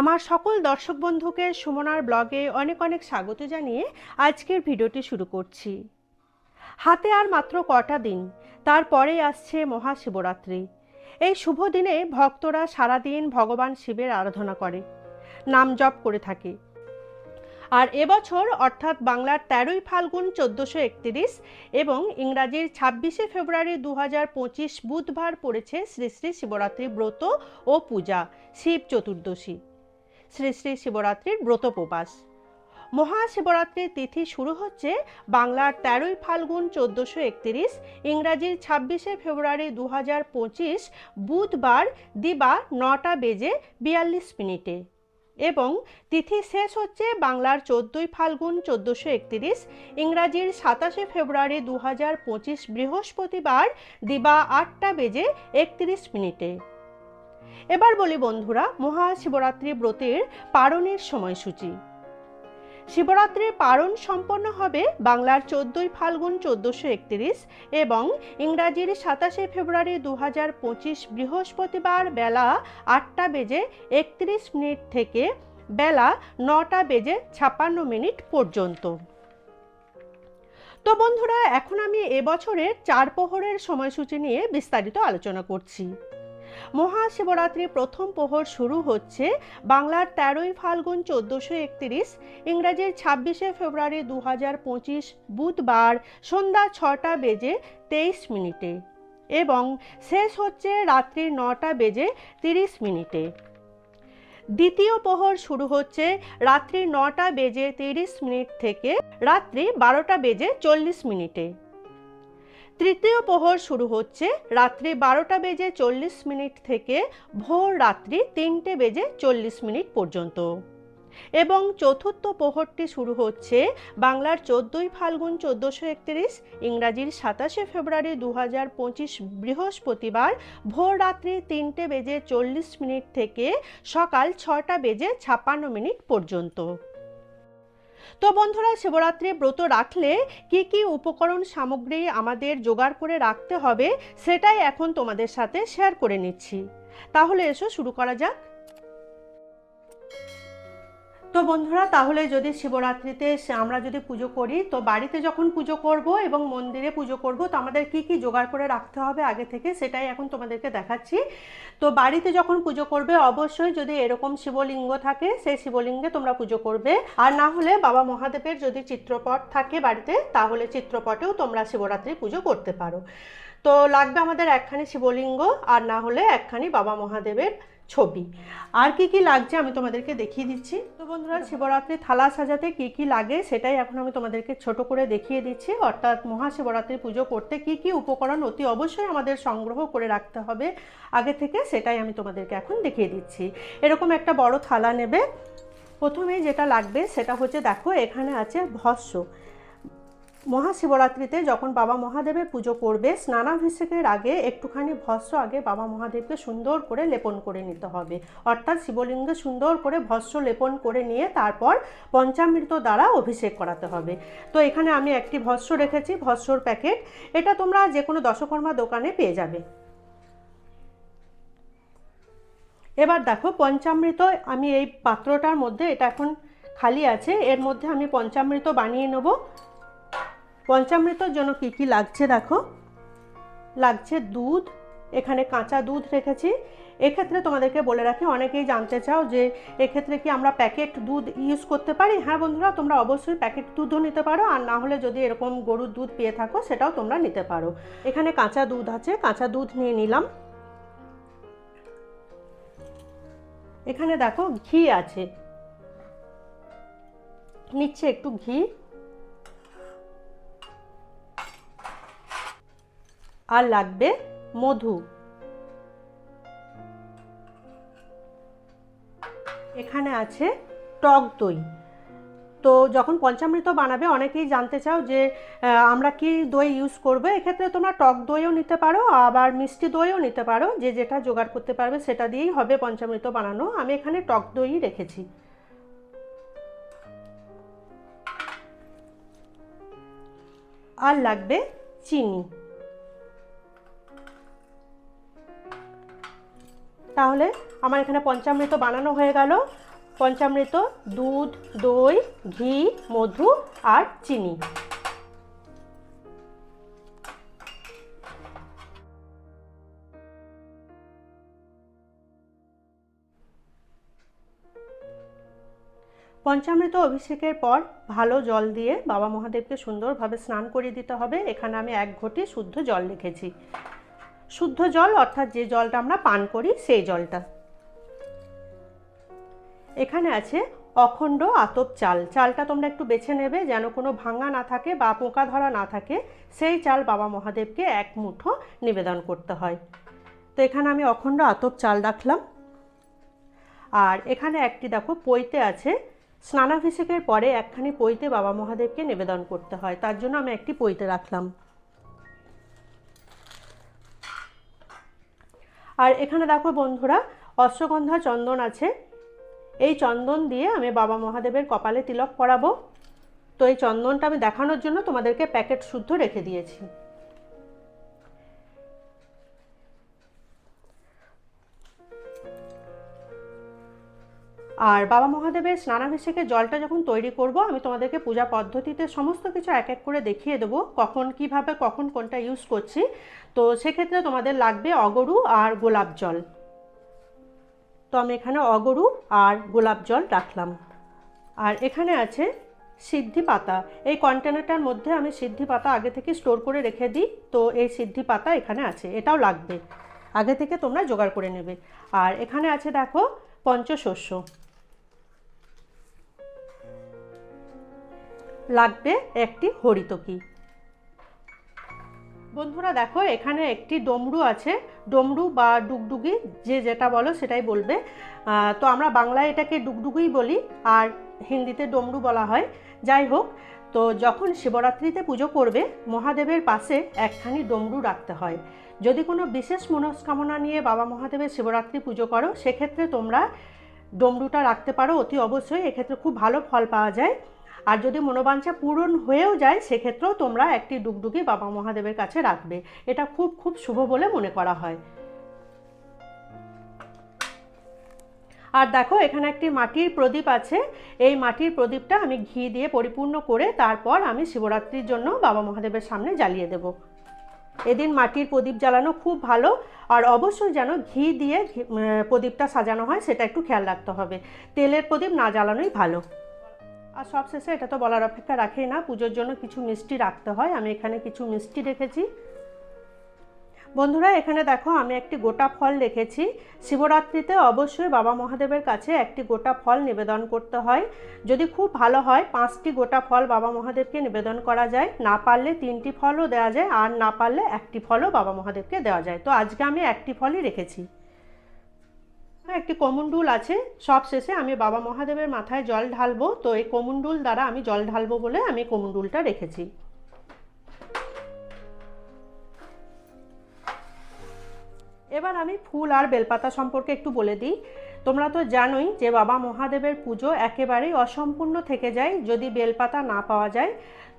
আমার সকল দর্শক বন্ধুকে সুমনার ব্লগে অনেক অনেক স্বাগত জানিয়ে আজকের ভিডিওটি শুরু করছি। হাতে আর মাত্র কটা দিন, তারপরে আসছে মহাশিবরাত্রি। এই শুভ দিনে ভক্তরা সারাদিন ভগবান শিবের আরাধনা করে, নাম জপ করে থাকে। আর এবছর অর্থাৎ বাংলার তেরোই ফাল্গুন চোদ্দোশো একত্রিশ এবং ইংরাজির ছাব্বিশে ফেব্রুয়ারি দু হাজার পঁচিশ বুধবার পড়েছে শ্রী শ্রী শিবরাত্রি ব্রত ও পূজা, শিব চতুর্দশী। শ্রী শ্রী শিবরাত্রির ব্রত মহাশিবরাত্রির তিথি শুরু হচ্ছে বাংলার তেরোই ফাল্গুন চোদ্দোশো একত্রিশ, ইংরাজির ছাব্বিশে ফেব্রুয়ারি দু হাজার পঁচিশ, বুধবার দিবা নটা বেজে বিয়াল্লিশ মিনিটে। এবং তিথি শেষ হচ্ছে বাংলার চোদ্দোই ফাল্গুন চোদ্দোশো একত্রিশ, ইংরাজির সাতাশে ফেব্রুয়ারি দু হাজার পঁচিশ বৃহস্পতিবার দিবা আটটা বেজে একত্রিশ মিনিটে। এবার বলি বন্ধুরা, মহাশিবরাত্রি ব্রতের পারণের সময়সূচি। শিবরাত্রির পারণ সম্পন্ন হবে বাংলার চোদ্দই ফাল্গুন চোদ্দোশো একত্রিশ এবং ইংরাজির সাতাশে ফেব্রুয়ারি দু হাজার পঁচিশ বৃহস্পতিবার বেলা আটটা বেজে একত্রিশ মিনিট থেকে বেলা নটা বেজে ছাপ্পান্ন মিনিট পর্যন্ত। তো বন্ধুরা, এখন আমি এবছরের চার প্রহরের সময়সূচি নিয়ে বিস্তারিত আলোচনা করছি। মহাশিবরাত্রির প্রথম প্রহর শুরু হচ্ছে বাংলার তেরোই ফাল্গুন চোদ্দোশো একত্রিশ, ইংরাজির ছাব্বিশে ফেব্রুয়ারি দু হাজার পঁচিশ বুধবার সন্ধ্যা ছটা বেজে তেইশ মিনিটে এবং শেষ হচ্ছে রাত্রি নটা বেজে তিরিশ মিনিটে। দ্বিতীয় প্রহর শুরু হচ্ছে রাত্রি নটা বেজে তিরিশ মিনিট থেকে রাত্রি বারোটা বেজে চল্লিশ মিনিটে। তৃতীয় প্রহর শুরু হচ্ছে রাত্রি বারোটা বেজে চল্লিশ মিনিট থেকে ভোর রাত্রি তিনটে বেজে চল্লিশ মিনিট পর্যন্ত। এবং চতুর্থ প্রহরটি শুরু হচ্ছে বাংলার চোদ্দোই ফাল্গুন চোদ্দোশো একত্রিশ, ইংরাজির সাতাশে ফেব্রুয়ারি দু হাজার পঁচিশ বৃহস্পতিবার ভোর রাত্রি তিনটে বেজে চল্লিশ মিনিট থেকে সকাল ছটা বেজে ছাপ্পান্ন মিনিট পর্যন্ত। তো বন্ধুরা শিবরাত্রি ব্রত রাখলে কি কি উপকরণ সামগ্রী আমাদের জোগাড় করে রাখতে হবে সেটাই এখন তোমাদের সাথে শেয়ার করে নিচ্ছি। তাহলে এসো শুরু করা যাক। তো বন্ধুরা, তাহলে যদি শিবরাত্রিতে আমরা যদি পুজো করি, তো বাড়িতে যখন পুজো করব এবং মন্দিরে পুজো করব, তো আমাদের কি কি জোগাড় করে রাখতে হবে আগে থেকে সেটাই এখন তোমাদেরকে দেখাচ্ছি। তো বাড়িতে যখন পুজো করবে, অবশ্যই যদি এরকম শিবলিঙ্গ থাকে, সেই শিবলিঙ্গে তোমরা পুজো করবে। আর না হলে বাবা মহাদেবের যদি চিত্রপট থাকে বাড়িতে, তাহলে চিত্রপটেও তোমরা শিবরাত্রি পুজো করতে পারো। তো লাগবে আমাদের একখানি শিবলিঙ্গ, আর না হলে একখানি বাবা মহাদেবের ছবি। আর কি কি লাগছে আমি তোমাদেরকে দেখিয়ে দিচ্ছি। তো বন্ধুরা, শিবরাত্রি থালা সাজাতে কি কি লাগে সেটাই এখন আমি তোমাদেরকে ছোট করে দেখিয়ে দিচ্ছি। অর্থাৎ মহাশিবরাত্রি পুজো করতে কি কি উপকরণ অতি অবশ্যই আমাদের সংগ্রহ করে রাখতে হবে। আগে থেকে সেটাই আমি তোমাদেরকে এখন দেখিয়ে দিচ্ছি। এরকম একটা বড় থালা নেবে। প্রথমে যেটা লাগবে সেটা হচ্ছে, দেখো এখানে আছে ভস্য। মহাশিবরাত্রিতে যখন বাবা মহাদেবের পুজো করবে, স্নানাভিষেকের আগে একটুখানি ভস্য আগে বাবা মহাদেবকে সুন্দর করে লেপন করে নিতে হবে। অর্থাৎ শিবলিঙ্গে সুন্দর করে ভস্য লেপন করে নিয়ে তারপর পঞ্চামৃত দ্বারা অভিষেক করাতে হবে। তো এখানে আমি একটি ভস্য রেখেছি ভস্যর প্যাকেট। এটা তোমরা যে কোনো দশকর্মা দোকানে পেয়ে যাবে। এবার দেখো, পঞ্চামৃত, আমি এই পাত্রটার মধ্যে, এটা এখন খালি আছে, এর মধ্যে আমি পঞ্চামৃত বানিয়ে নেব। পঞ্চামৃতর জন্য কী কী লাগছে দেখো? লাগছে দুধ, এখানে কাঁচা দুধ রেখেছি। এক্ষেত্রে তোমাদেরকে বলে রাখি, অনেকেই জানতে চাও যে এক্ষেত্রে কি আমরা প্যাকেট দুধ ইউজ করতে পারি? হ্যাঁ বন্ধুরা, তোমরা অবশ্যই প্যাকেট দুধও নিতে পারো, আর না হলে যদি এরকম গরুর দুধ পেয়ে থাকো, সেটাও তোমরা নিতে পারো। এখানে কাঁচা দুধ আছে, কাঁচা দুধ নিয়ে নিলাম। এখানে দেখো ঘি আছে। নিচ্ছে একটু ঘি। আর লাগবে মধু। এখানে আছে টক দই। তো যখন পঞ্চামৃত বানাবে, অনেকেই জানতে চাও যে আমরা কি দই ইউজ করব? এক্ষেত্রে তোমরা টক দইও নিতে পারো, আবার মিষ্টি দইও নিতে পারো, যে যেটা জোগাড় করতে পারবে সেটা দিয়েই হবে পঞ্চামৃত বানানো। আমি এখানে টক দই রেখেছি। আর লাগবে চিনি। তাহলে আমার এখানে পঞ্চামৃত বানানো হয়ে গেল। পঞ্চামৃত, দুধ, দই, ঘি, মধু আর চিনি। পঞ্চামৃত অভিষেকের পর ভালো জল দিয়ে বাবা মহাদেবকে সুন্দরভাবে স্নান করিয়ে দিতে হবে। এখানে আমি এক ঘটি শুদ্ধ জল রেখেছি শুদ্ধ জল, অর্থাৎ যে জলটা আমরা পান করি, সেই জলটা। এখানে আছে অখণ্ড আতপ চাল। চালটা তোমরা একটু বেছে নেবে, যেন কোনো ভাঙা না থাকে বা পোকা ধরা না থাকে। সেই চাল বাবা মহাদেবকে এক মুঠো নিবেদন করতে হয়। তো এখানে আমি অখণ্ড আতপ চাল রাখলাম। আর এখানে একটি দেখো পইতে আছে। স্নানাভিষেকের পরে একখানি পইতে বাবা মহাদেবকে নিবেদন করতে হয়। তার জন্য আমি একটি পইতে রাখলাম। আর এখানে দেখো বন্ধুরা, অশ্বগন্ধা চন্দন আছে। এই চন্দন দিয়ে আমি বাবা মহাদেবের কপালে তিলক পরাবো। তো এই চন্দনটা আমি দেখানোর জন্য তোমাদেরকে প্যাকেট শুদ্ধ রেখে দিয়েছি। আর বাবা মহাদেবের স্নানাভিষেকের জলটা যখন তৈরি করব, আমি তোমাদেরকে পূজা পদ্ধতিতে সমস্ত কিছু এক এক করে দেখিয়ে দেবো, কখন কীভাবে, কখন কোনটা ইউজ করছি। তো সেক্ষেত্রে তোমাদের লাগবে অগরু আর গোলাপ জল। তো আমি এখানে অগরু আর গোলাপ জল রাখলাম। আর এখানে আছে সিদ্ধি পাতা। এই কন্টেনারটার মধ্যে আমি সিদ্ধি পাতা আগে থেকে স্টোর করে রেখে দিই। তো এই সিদ্ধি পাতা এখানে আছে, এটাও লাগবে। আগে থেকে তোমরা জোগাড় করে নেবে। আর এখানে আছে দেখো পঞ্চশস্য। লাগবে একটি হরিতকি। বন্ধুরা দেখো, এখানে একটি ডমরু আছে। ডমরু বা ডুগডুগি, যে যেটা বলো সেটাই বলবে। তো আমরা বাংলায় এটাকে ডুগডুগুই বলি, আর হিন্দিতে ডমরু বলা হয়। যাই হোক, তো যখন শিবরাত্রিতে পুজো করবে মহাদেবের পাশে একখানি ডমরু রাখতে হয়। যদি কোনো বিশেষ মনস্কামনা নিয়ে বাবা মহাদেবের শিবরাত্রি পুজো করো, সেক্ষেত্রে তোমরা ডমরুটা রাখতে পারো। অতি অবশ্যই এক্ষেত্রে খুব ভালো ফল পাওয়া যায়। আর যদি মনোবাঞ্ছা পূরণ হয়েও যায়, সেক্ষেত্রেও তোমরা একটি ডুগডুগি বাবা মহাদেবের কাছে রাখবে। এটা খুব খুব শুভ বলে মনে করা হয়। আর দেখো, এখানে একটি মাটির প্রদীপ আছে। এই মাটির প্রদীপটা আমি ঘি দিয়ে পরিপূর্ণ করে তারপর আমি শিবরাত্রির জন্য বাবা মহাদেবের সামনে জ্বালিয়ে দেব। এদিন মাটির প্রদীপ জ্বালানো খুব ভালো। আর অবশ্যই যেন ঘি দিয়ে প্রদীপটা সাজানো হয়, সেটা একটু খেয়াল রাখতে হবে। তেলের প্রদীপ না জ্বালানোই ভালো। আর সবশেষে এটা তো বলার অপেক্ষা রাখেই না, পুজোর জন্য কিছু মিষ্টি রাখতে হয়। আমি এখানে কিছু মিষ্টি রেখেছি। বন্ধুরা, এখানে দেখো আমি একটি গোটা ফল রেখেছি। শিবরাত্রিতে অবশ্যই বাবা মহাদেবের কাছে একটি গোটা ফল নিবেদন করতে হয়। যদি খুব ভালো হয়, পাঁচটি গোটা ফল বাবা মহাদেবকে নিবেদন করা যায়। না পারলে তিনটি ফলও দেওয়া যায়, আর না পারলে একটি ফলও বাবা মহাদেবকে দেওয়া যায়। তো আজকে আমি একটি ফলই রেখেছি। একটি কমণ্ডুল আছে। সব শেষে আমি বাবা মহাদেবের মাথায় জল ঢালবো। তো এই কমণ্ডুল দ্বারা আমি জল ঢালবো বলে আমি কমণ্ডুলটা রেখেছি। এবার আমি ফুল আর বেলপাতা সম্পর্কে একটু বলে দিই। তোমরা তো জানোই যে বাবা মহাদেবের পুজো একেবারেই অসম্পূর্ণ থেকে যায়। যদি বেলপাতা না পাওয়া যায়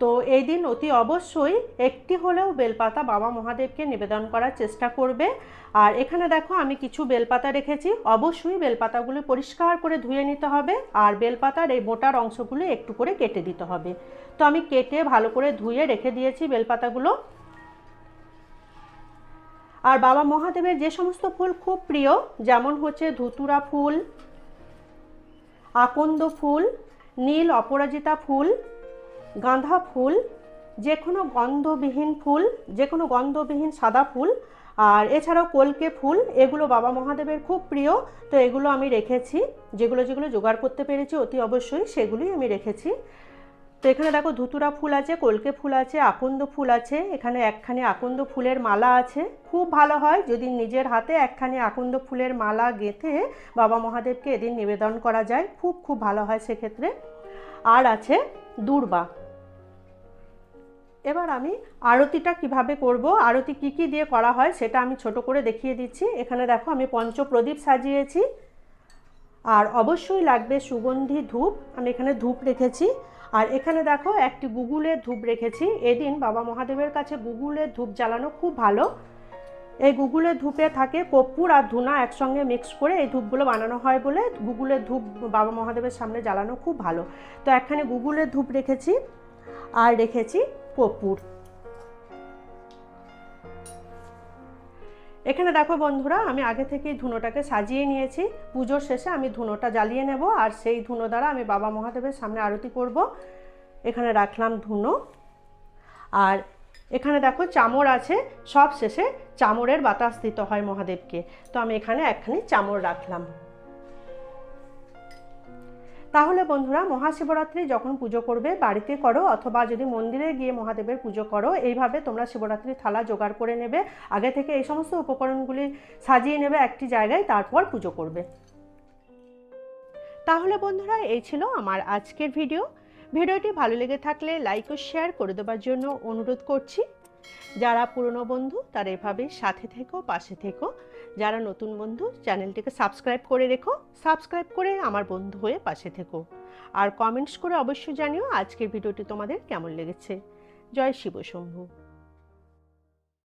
তো এই দিন অতি অবশ্যই একটি হলেও বেলপাতা বাবা মহাদেবকে নিবেদন করার চেষ্টা করবে। আর এখানে দেখো আমি কিছু বেলপাতা রেখেছি। অবশ্যই বেলপাতাগুলো পরিষ্কার করে ধুয়ে নিতে হবে আর বেলপাতার এই মোটার অংশগুলো একটু করে কেটে দিতে হবে। তো আমি কেটে ভালো করে ধুয়ে রেখে দিয়েছি বেলপাতাগুলো। আর বাবা মহাদেবের যে সমস্ত ফুল খুব প্রিয়, যেমন হচ্ছে ধুতুরা ফুল, আকন্দ ফুল, নীল অপরাজিতা ফুল গাঁধা ফুল যে কোনো গন্ধবিহীন ফুল যে কোনো গন্ধবিহীন সাদা ফুল, আর এছাড়াও কলকে ফুল, এগুলো বাবা মহাদেবের খুব প্রিয়, তো এগুলো আমি রেখেছি। যেগুলো যেগুলো জোগাড় করতে পেরেছি, অতি অবশ্যই সেগুলোই আমি রেখেছি। তো এখানে দেখো ধুতুরা ফুল আছে, কলকে ফুল আছে, আকন্দ ফুল আছে, এখানে একখানি আকন্দ ফুলের মালা আছে। খুব ভালো হয় যদি নিজের হাতে একখানি আকন্দ ফুলের মালা গেঁথে বাবা মহাদেবকে এদিন নিবেদন করা যায়। খুব খুব ভালো হয় সেক্ষেত্রে। আর আছে দূর্বা। এবার আমি আরতিটা কীভাবে করব, আরতি কি কি দিয়ে করা হয় সেটা আমি ছোট করে দেখিয়ে দিচ্ছি। এখানে দেখো আমি পঞ্চপ্রদীপ সাজিয়েছি। আর অবশ্যই লাগবে সুগন্ধি ধূপ, আমি এখানে ধূপ রেখেছি। আর এখানে দেখো একটি গুগুলের ধূপ রেখেছি। এদিন বাবা মহাদেবের কাছে গুগুলের ধূপ জ্বালানো খুব ভালো। এই গুগুলের ধূপে থাকে কর্পূর আর ধুনা একসঙ্গে মিক্স করে এই ধূপগুলো বানানো হয় বলে গুগুলের ধূপ বাবা মহাদেবের সামনে জ্বালানো খুব ভালো। তো একখানে গুগুলের ধূপ রেখেছি। আর রেখেছি কর্পূর। এখানে দেখো বন্ধুরা, আমি আগে থেকেই ধুনোটাকে সাজিয়ে নিয়েছি। পুজোর শেষে আমি ধুনোটা জ্বালিয়ে নেব, আর সেই ধুনো দ্বারা আমি বাবা মহাদেবের সামনে আরতি করব। এখানে রাখলাম ধুনো। আর এখানে দেখো চামর আছে, সব শেষে চামরের বাতাস দিতে হয় মহাদেবকে। তো আমি এখানে একখানি চামর রাখলাম। তাহলে বন্ধুরা মহাশিবরাত্রি যখন পুজো করবে, বাড়িতে করো অথবা যদি মন্দিরে গিয়ে মহাদেবের পুজো করো, এইভাবে তোমরা শিবরাত্রির থালা জোগাড় করে নেবে। আগে থেকে এই সমস্ত উপকরণগুলি সাজিয়ে নেবে একটি জায়গায়, তারপর পুজো করবে। তাহলে বন্ধুরা এই ছিল আমার আজকের ভিডিও। ভিডিওটি ভালো লেগে থাকলে লাইক ও শেয়ার করে দেবার জন্য অনুরোধ করছি। যারা পুরনো বন্ধু, তারা এভাবে সাথে থেকো, পাশে থেকো। যারা নতুন বন্ধু, চ্যানেলটিকে সাবস্ক্রাইব করে রেখো। সাবস্ক্রাইব করে আমার বন্ধু হয়ে পাশে থেকো। আর কমেন্টস করে অবশ্যই জানিও আজকের ভিডিওটি তোমাদের কেমন লেগেছে। জয় শিব শম্ভু।